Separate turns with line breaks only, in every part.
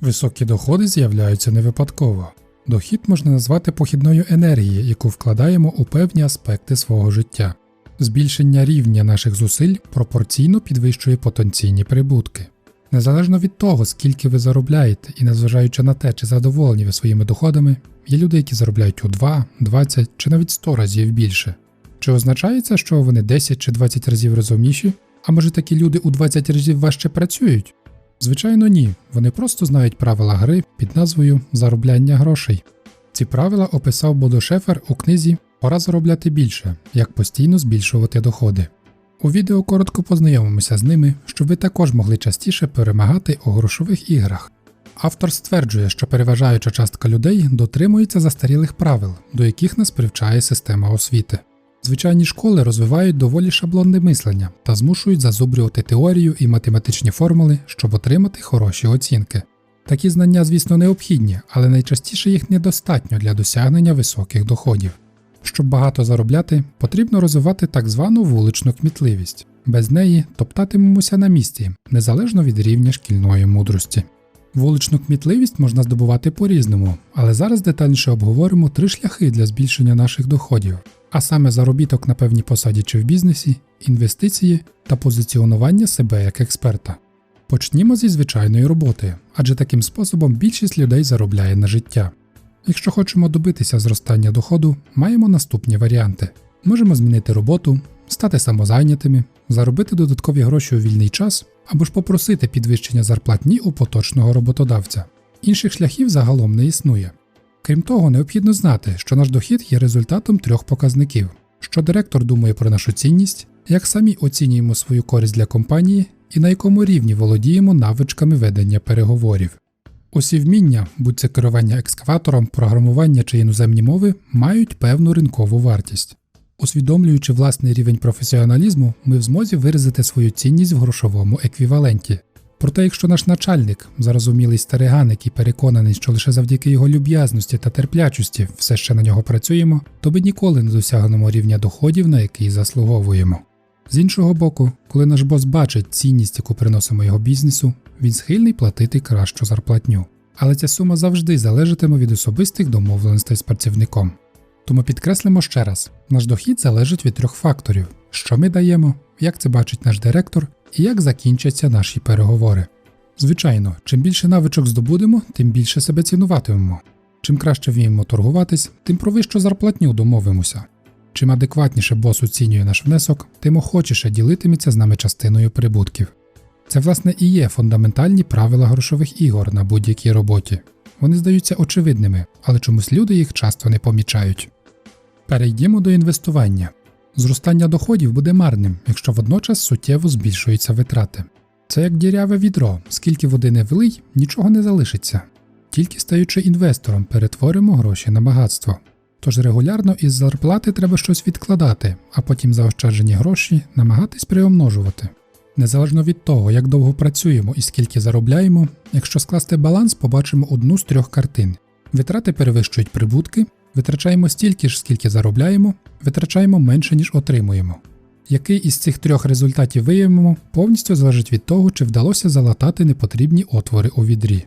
Високі доходи з'являються не випадково. Дохід можна назвати похідною енергією, яку вкладаємо у певні аспекти свого життя. Збільшення рівня наших зусиль пропорційно підвищує потенційні прибутки. Незалежно від того, скільки ви заробляєте, і незважаючи на те, чи задоволені ви своїми доходами, є люди, які заробляють у 2, 20 чи навіть 100 разів більше. Чи означає це, що вони 10 чи 20 разів розумніші? А може такі люди у 20 разів важче працюють? Звичайно, ні. Вони просто знають правила гри під назвою заробляння грошей. Ці правила описав Бодо Шефер у книзі Пора заробляти більше, як постійно збільшувати доходи. У відео коротко познайомимося з ними, щоб ви також могли частіше перемагати у грошових іграх. Автор стверджує, що переважаюча частка людей дотримується застарілих правил, до яких нас привчає система освіти. Звичайні школи розвивають доволі шаблонне мислення та змушують зазубрювати теорію і математичні формули, щоб отримати хороші оцінки. Такі знання, звісно, необхідні, але найчастіше їх недостатньо для досягнення високих доходів. Щоб багато заробляти, потрібно розвивати так звану вуличну кмітливість. Без неї топтатимемося на місці, незалежно від рівня шкільної мудрості. Вуличну кмітливість можна здобувати по-різному, але зараз детальніше обговоримо три шляхи для збільшення наших доходів, а саме заробіток на певній посаді чи в бізнесі, інвестиції та позиціонування себе як експерта. Почнімо зі звичайної роботи, адже таким способом більшість людей заробляє на життя. Якщо хочемо добитися зростання доходу, маємо наступні варіанти: можемо змінити роботу, стати самозайнятими, заробити додаткові гроші у вільний час або ж попросити підвищення зарплатні у поточного роботодавця. Інших шляхів загалом не існує. Крім того, необхідно знати, що наш дохід є результатом трьох показників: що директор думає про нашу цінність, як самі оцінюємо свою користь для компанії і на якому рівні володіємо навичками ведення переговорів. Усі вміння, будь це керування екскаватором, програмування чи іноземні мови, мають певну ринкову вартість. Усвідомлюючи власний рівень професіоналізму, ми в змозі виразити свою цінність в грошовому еквіваленті. Проте, якщо наш начальник, зарозумілий стариган, який переконаний, що лише завдяки його люб'язності та терплячості все ще на нього працюємо, то ми ніколи не досягнемо рівня доходів, на який заслуговуємо. З іншого боку, коли наш бос бачить цінність, яку приносимо його бізнесу, він схильний платити кращу зарплатню. Але ця сума завжди залежатиме від особистих домовленостей з працівником. Тому підкреслимо ще раз: наш дохід залежить від трьох факторів: що ми даємо, як це бачить наш директор і як закінчаться наші переговори. Звичайно, чим більше навичок здобудемо, тим більше себе цінуватимемо. Чим краще вміємо торгуватись, тим про вищу зарплатню домовимося. Чим адекватніше бос оцінює наш внесок, тим охочіше ділитиметься з нами частиною прибутків. Це, власне, і є фундаментальні правила грошових ігор на будь-якій роботі. Вони здаються очевидними, але чомусь люди їх часто не помічають. Перейдімо до інвестування. Зростання доходів буде марним, якщо водночас суттєво збільшуються витрати. Це як діряве відро, скільки води не влий, нічого не залишиться. Тільки стаючи інвестором, перетворимо гроші на багатство. Тож регулярно із зарплати треба щось відкладати, а потім заощаджені гроші намагатись приумножувати. Незалежно від того, як довго працюємо і скільки заробляємо, якщо скласти баланс, побачимо одну з трьох картин: витрати перевищують прибутки, витрачаємо стільки ж, скільки заробляємо, витрачаємо менше, ніж отримуємо. Який із цих трьох результатів виявимо, повністю залежить від того, чи вдалося залатати непотрібні отвори у відрі.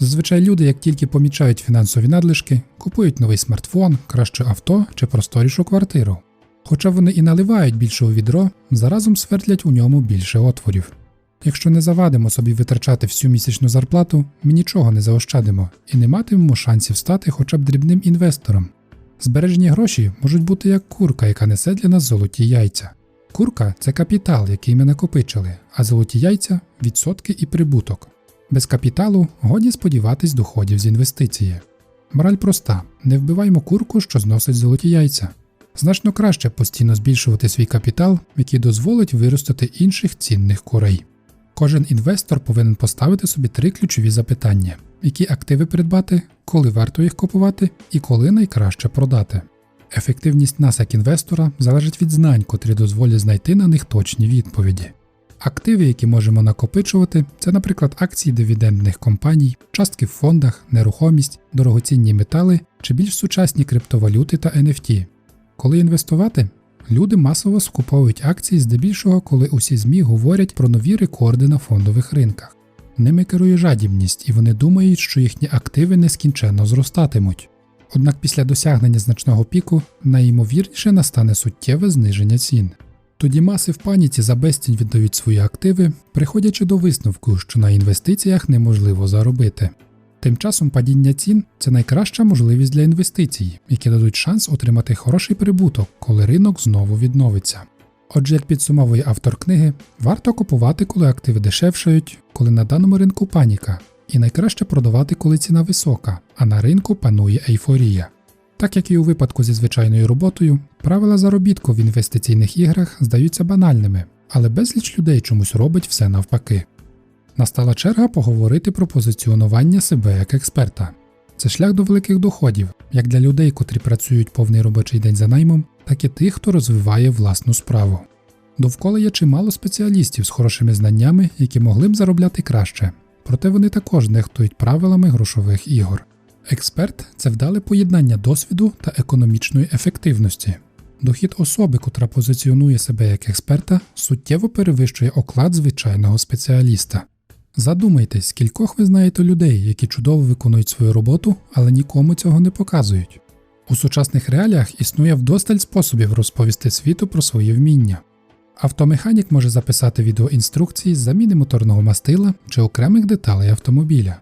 Зазвичай люди, як тільки помічають фінансові надлишки, купують новий смартфон, краще авто чи просторішу квартиру. Хоча вони і наливають більше у відро, заразом свердлять у ньому більше отворів. Якщо не завадимо собі витрачати всю місячну зарплату, ми нічого не заощадимо і не матимемо шансів стати хоча б дрібним інвестором. Збережені гроші можуть бути як курка, яка несе для нас золоті яйця. Курка це капітал, який ми накопичили, а золоті яйця відсотки і прибуток. Без капіталу годі сподіватись доходів з інвестиції. Мораль проста: не вбиваймо курку, що зносить золоті яйця. Значно краще постійно збільшувати свій капітал, який дозволить виростити інших цінних курей. Кожен інвестор повинен поставити собі три ключові запитання: які активи придбати, коли варто їх купувати і коли найкраще продати. Ефективність нас як інвестора залежить від знань, котрі дозволять знайти на них точні відповіді. Активи, які можемо накопичувати, це, наприклад, акції дивідендних компаній, частки в фондах, нерухомість, дорогоцінні метали чи більш сучасні криптовалюти та NFT. Коли інвестувати, люди масово скуповують акції здебільшого, коли усі ЗМІ говорять про нові рекорди на фондових ринках. Ними керує жадібність, і вони думають, що їхні активи нескінченно зростатимуть. Однак після досягнення значного піку найімовірніше настане суттєве зниження цін. Тоді маси в паніці за безцінь віддають свої активи, приходячи до висновку, що на інвестиціях неможливо заробити. Тим часом падіння цін це найкраща можливість для інвестицій, які дадуть шанс отримати хороший прибуток, коли ринок знову відновиться. Отже, як підсумовує автор книги, варто купувати, коли активи дешевшають, коли на даному ринку паніка, і найкраще продавати, коли ціна висока, а на ринку панує ейфорія. Так як і у випадку зі звичайною роботою, правила заробітку в інвестиційних іграх здаються банальними, але безліч людей чомусь робить все навпаки. Настала черга поговорити про позиціонування себе як експерта. Це шлях до великих доходів, як для людей, котрі працюють повний робочий день за наймом, так і тих, хто розвиває власну справу. Довкола є чимало спеціалістів з хорошими знаннями, які могли б заробляти краще, проте вони також нехтують правилами грошових ігор. Експерт це вдале поєднання досвіду та економічної ефективності. Дохід особи, котра позиціонує себе як експерта, суттєво перевищує оклад звичайного спеціаліста. Задумайтесь, скількох ви знаєте людей, які чудово виконують свою роботу, але нікому цього не показують. У сучасних реаліях існує вдосталь способів розповісти світу про свої вміння. Автомеханік може записати відеоінструкції з заміни моторного мастила чи окремих деталей автомобіля.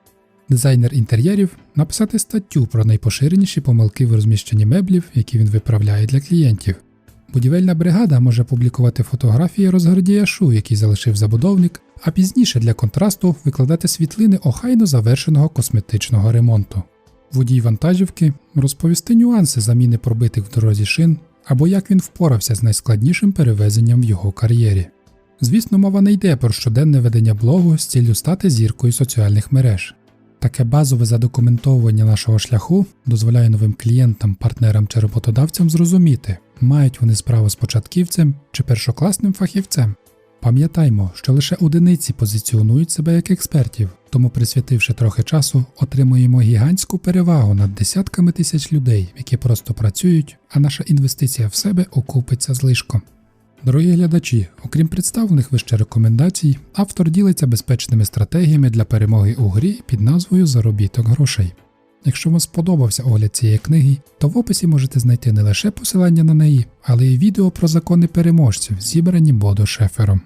Дизайнер інтер'єрів написати статтю про найпоширеніші помилки в розміщенні меблів, які він виправляє для клієнтів. Будівельна бригада може публікувати фотографії розгардіяшу, який залишив забудовник, а пізніше для контрасту викладати світлини охайно завершеного косметичного ремонту. Водій вантажівки розповісти нюанси заміни пробитих в дорозі шин або як він впорався з найскладнішим перевезенням в його кар'єрі. Звісно, мова не йде про щоденне ведення блогу з ціллю стати зіркою соціальних мереж. Таке базове задокументовування нашого шляху дозволяє новим клієнтам, партнерам чи роботодавцям зрозуміти, мають вони справу з початківцем чи першокласним фахівцем. Пам'ятаймо, що лише одиниці позиціонують себе як експертів, тому, присвятивши трохи часу, отримуємо гігантську перевагу над десятками тисяч людей, які просто працюють, а наша інвестиція в себе окупиться злишком. Дорогі глядачі, окрім представлених вище рекомендацій, автор ділиться безпечними стратегіями для перемоги у грі під назвою Заробіток грошей. Якщо вам сподобався огляд цієї книги, то в описі можете знайти не лише посилання на неї, але й відео про закони переможців, зібрані Бодо Шефером.